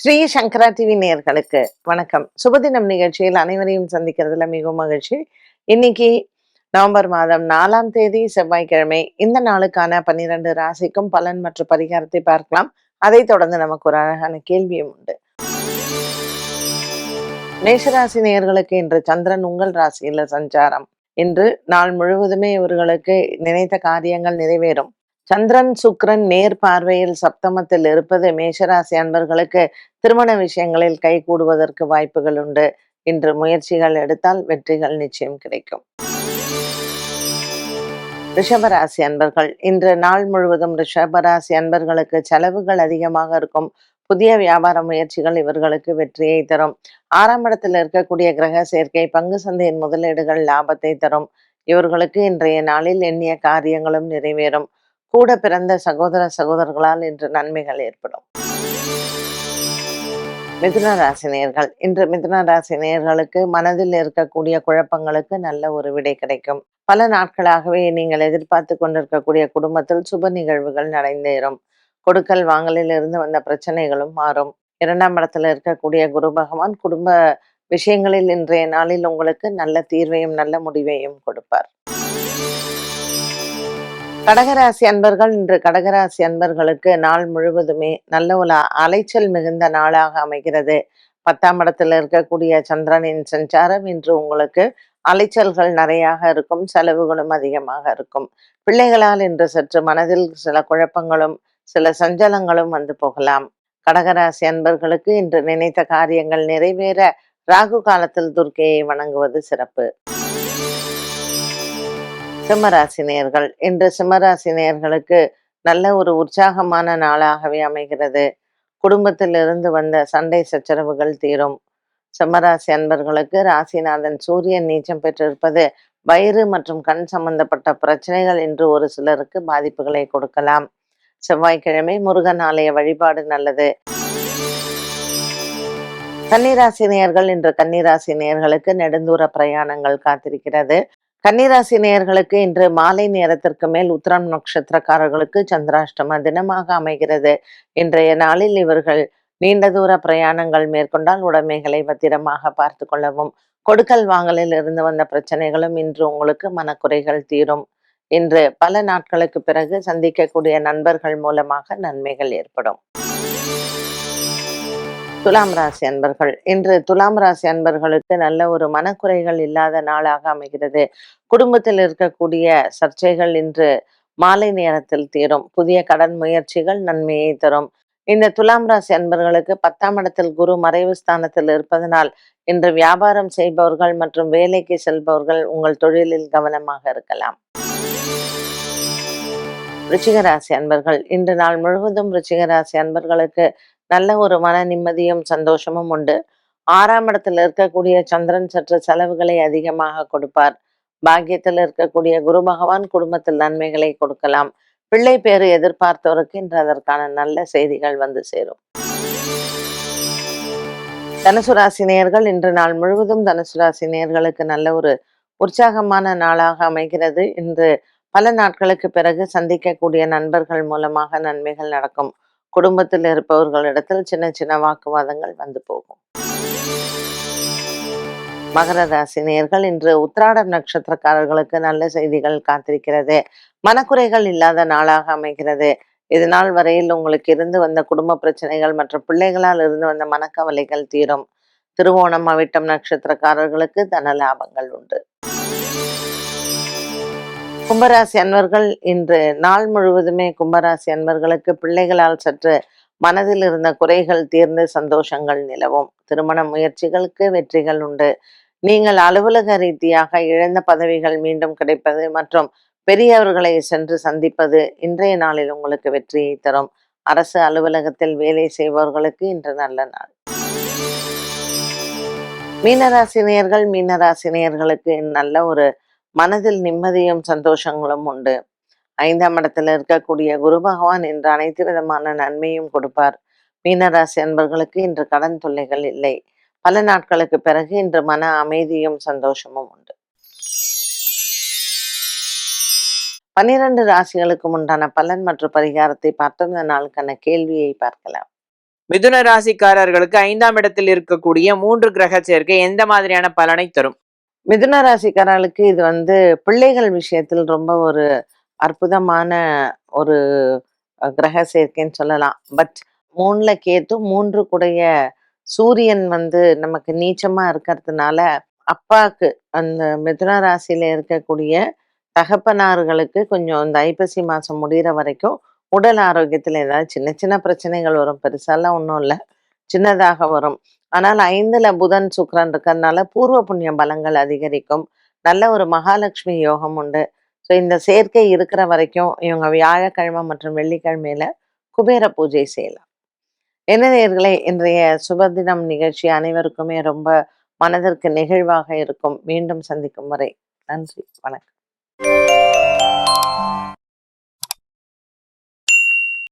ஸ்ரீ சங்கரா TV நேயர்களுக்கு வணக்கம். சுபதினம் நிகழ்ச்சியில் அனைவரையும் சந்திக்கிறதுல மிகவும் மகிழ்ச்சி. இன்னைக்கு நவம்பர் மாதம் நாலாம் தேதி செவ்வாய்க்கிழமை. இந்த நாளுக்கான பன்னிரண்டு ராசிக்கும் பலன் மற்றும் பரிகாரத்தை பார்க்கலாம். அதை தொடர்ந்து நமக்கு ஒரு அழகான கேள்வியும் உண்டு. மேஷராசி நேயர்களுக்கு இன்று சந்திரன் உங்கள் ராசியில சஞ்சாரம். இன்று நாள் முழுவதுமே இவர்களுக்கு நினைத்த காரியங்கள் நிறைவேறும். சந்திரன் சுக்ரன் நேர் பார்வையில் சப்தமத்தில் இருப்பது மேஷராசி அன்பர்களுக்கு திருமண விஷயங்களில் கை கூடுவதற்கு வாய்ப்புகள் உண்டு. இன்று முயற்சிகள் எடுத்தால் வெற்றிகள் நிச்சயம் கிடைக்கும். ரிஷபராசி அன்பர்கள் இன்று நாள் முழுவதும் ரிஷபராசி அன்பர்களுக்கு செலவுகள் அதிகமாக இருக்கும். புதிய வியாபார முயற்சிகள் இவர்களுக்கு வெற்றியை தரும். ஆறாம் இடத்தில் இருக்கக்கூடிய கிரக சேர்க்கை பங்கு சந்தையின் முதலீடுகள் லாபத்தை தரும். இவர்களுக்கு இன்றைய நாளில் எண்ணிய காரியங்களும் நிறைவேறும். கூட பிறந்த சகோதர சகோதரர்களால் இன்று நன்மைகள் ஏற்படும். மிதுன ராசி நேர்கள். இன்று மிதுன ராசி நேர்களுக்கு மனதில் இருக்கக்கூடிய குழப்பங்களுக்கு நல்ல ஒரு விடை கிடைக்கும். பல நாட்களாகவே நீங்கள் எதிர்பார்த்து கொண்டிருக்கக்கூடிய குடும்பத்தில் சுப நிகழ்வுகள் நடந்தேறும். கொடுக்கல் வாங்கலில் இருந்து வந்த பிரச்சனைகளும் மாறும். இரண்டாம் இடத்துல இருக்கக்கூடிய குரு பகவான் குடும்ப விஷயங்களில் இன்றைய நாளில் உங்களுக்கு நல்ல தீர்வையும் நல்ல முடிவையும் கொடுப்பார். கடகராசி அன்பர்கள் இன்று கடகராசி அன்பர்களுக்கு நாள் முழுவதுமே நல்ல ஒரு அலைச்சல் மிகுந்த நாளாக அமைகிறது. பத்தாம் இடத்துல இருக்கக்கூடிய சந்திரனின் சஞ்சாரம் இன்று உங்களுக்கு அலைச்சல்கள் நிறையாக இருக்கும் செலவுகளும் அதிகமாக இருக்கும். பிள்ளைகளால் இன்று சற்று மனதில் சில குழப்பங்களும் சில சஞ்சலங்களும் வந்து போகலாம். கடகராசி அன்பர்களுக்கு இன்று நினைத்த காரியங்கள் நிறைவேற ராகு காலத்தில் துர்க்கையை வணங்குவது சிறப்பு. சிம்மராசினியர்கள். இன்று சிம்மராசினியர்களுக்கு நல்ல ஒரு உற்சாகமான நாளாகவே அமைகிறது. குடும்பத்தில் இருந்து வந்த சண்டை சச்சரவுகள் தீரும். சிம்மராசி அன்பர்களுக்கு ராசிநாதன் சூரியன் நீச்சம் பெற்றிருப்பது வயிறு மற்றும் கண் சம்பந்தப்பட்ட பிரச்சனைகள் என்று ஒரு சிலருக்கு பாதிப்புகளை கொடுக்கலாம். செவ்வாய்க்கிழமை முருகன் ஆலய வழிபாடு நல்லது. கன்னிராசி நேர்கள் இன்று கன்னிராசி நேர்களுக்கு நெடுந்தூர பிரயாணங்கள் காத்திருக்கிறது. கன்னிராசி நேயர்களுக்கு இன்று மாலை நேரத்திற்கு மேல் உத்திரம் நட்சத்திரக்காரர்களுக்கு சந்திராஷ்டம தினமாக அமைகிறது. இன்றைய நாளில் இவர்கள் நீண்ட தூர பிரயாணங்கள் மேற்கொண்டால் உடைமைகளை பத்திரமாக பார்த்து கொள்ளவும் கொடுக்கல் வாங்கலில் இருந்து வந்த பிரச்சனைகளும் இன்று உங்களுக்கு மனக்குறைகள் தீரும். இன்று பல நாட்களுக்கு பிறகு சந்திக்கக்கூடிய நண்பர்கள் மூலமாக நன்மைகள் ஏற்படும். துலாம் ராசி அன்பர்கள். இன்று துலாம் ராசி அன்பர்களுக்கு நல்ல ஒரு மனக்குறைகள் இல்லாத நாளாக அமைகிறது. குடும்பத்தில் இருக்கக்கூடிய சர்ச்சைகள் இன்று மாலை நேரத்தில் தீரும். புதிய கடன் முயற்சிகள் நன்மையை தரும். இந்த துலாம் ராசி அன்பர்களுக்கு பத்தாம் இடத்தில் குரு மறைவு ஸ்தானத்தில் இருப்பதனால் இன்று வியாபாரம் செய்பவர்கள் மற்றும் வேலைக்கு செல்பவர்கள் உங்கள் தொழிலில் கவனமாக இருக்கலாம். ரிச்சிகராசி அன்பர்கள். இன்று நாள் முழுவதும் ரிச்சிகராசி அன்பர்களுக்கு நல்ல ஒரு மன நிம்மதியும் சந்தோஷமும் உண்டு. ஆறாம் இடத்துல இருக்கக்கூடிய சந்திரன் சற்று செலவுகளை அதிகமாக கொடுப்பார். பாக்கியத்தில் இருக்கக்கூடிய குரு பகவான் குடும்பத்தில் நன்மைகளை கொடுக்கலாம். பிள்ளை பேரு எதிர்பார்த்தவருக்கு இன்று அதற்கான நல்ல செய்திகள் வந்து சேரும். தனுசு ராசி நேர்கள் இன்று நாள் முழுவதும் தனுசு ராசி நேர்களுக்கு நல்ல ஒரு உற்சாகமான நாளாக அமைகிறது. இன்று பல நாட்களுக்கு பிறகு சந்திக்கக்கூடிய நண்பர்கள் மூலமாக நன்மைகள் நடக்கும். குடும்பத்தில் இருப்பவர்களிடத்தில் சின்ன சின்ன வாக்குவாதங்கள் வந்து போகும். மகர ராசி நேர்கள் இன்று உத்திராட நட்சத்திரக்காரர்களுக்கு நல்ல செய்திகள் காத்திருக்கிறது. மனக்குறைகள் இல்லாத நாளாக அமைகிறது. இது நாள் வரையில் உங்களுக்கு இருந்து வந்த குடும்ப பிரச்சனைகள் மற்றும் பிள்ளைகளால் இருந்து வந்த மனக்கவலைகள் தீரும். திருவோணம் அவிட்டம் நட்சத்திரக்காரர்களுக்கு தன லாபங்கள் உண்டு. கும்பராசி அன்பர்கள் இன்று நாள் முழுவதுமே கும்பராசி அன்பர்களுக்கு பிள்ளைகளால் சற்று மனதில் இருந்த குறைகள் தீர்ந்து சந்தோஷங்கள் நிலவும். திருமண முயற்சிகளுக்கு வெற்றிகள் உண்டு. நீங்கள் அலுவலக ரீதியாக இழந்த பதவிகள் மீண்டும் கிடைப்பது மற்றும் பெரியவர்களை சென்று சந்திப்பது இன்றைய நாளில் உங்களுக்கு வெற்றியை தரும். அரசு அலுவலகத்தில் வேலை செய்பவர்களுக்கு இன்று நல்ல நாள். மீனராசினியர்கள் மீனராசினியர்களுக்கு நல்ல ஒரு மனதில் நிம்மதியும் சந்தோஷங்களும் உண்டு. ஐந்தாம் இடத்துல இருக்கக்கூடிய குரு பகவான் இன்று அனைத்து விதமான நன்மையும் கொடுப்பார். மீனராசி அன்பர்களுக்கு இன்று கடன் தொல்லைகள் இல்லை. பல நாட்களுக்கு பிறகு இன்று மன அமைதியும் சந்தோஷமும் உண்டு. பன்னிரண்டு ராசிகளுக்கும் உண்டான பலன் மற்றும் பரிகாரத்தை பார்த்து நாளுக்கான கேள்வியை பார்க்கலாம். மிதுன ராசிக்காரர்களுக்கு ஐந்தாம் இடத்தில் இருக்கக்கூடிய மூன்று கிரக சேர்க்கை எந்த மாதிரியான பலனை தரும்? மிதுன ராசிக்காரர்களுக்கு இது வந்து பிள்ளைகள் விஷயத்தில் ரொம்ப ஒரு அற்புதமான ஒரு கிரக சேர்க்கைன்னு சொல்லலாம். பட் மூணுல கேத்து மூன்று கூடைய சூரியன் வந்து நமக்கு நீச்சமா இருக்கிறதுனால அப்பாவுக்கு அந்த மிதுன ராசியில இருக்கக்கூடிய தகப்பனார்களுக்கு கொஞ்சம் இந்த ஐப்பசி மாசம் முடிகிற வரைக்கும் உடல் ஆரோக்கியத்துல ஏதாவது சின்ன சின்ன பிரச்சனைகள் வரும். பெருசாலாம் ஒன்றும் இல்லை. சின்னதாக வரும். ஆனால் ஐந்துல புதன் சுக்கரன் இருக்கிறதுனால பூர்வ புண்ணிய பலங்கள் அதிகரிக்கும். நல்ல ஒரு மகாலட்சுமி யோகம் உண்டு. ஸோ இந்த சேர்க்கை இருக்கிற வரைக்கும் இவங்க வியாழக்கிழமை மற்றும் வெள்ளிக்கிழமையில குபேர பூஜை செய்யலாம். என்ன நேர்களை இன்றைய சுபதினம் நிகழ்ச்சி அனைவருக்குமே ரொம்ப மனதிற்கு நெகிழ்வாக இருக்கும். மீண்டும் சந்திக்கும் வரை நன்றி வணக்கம்.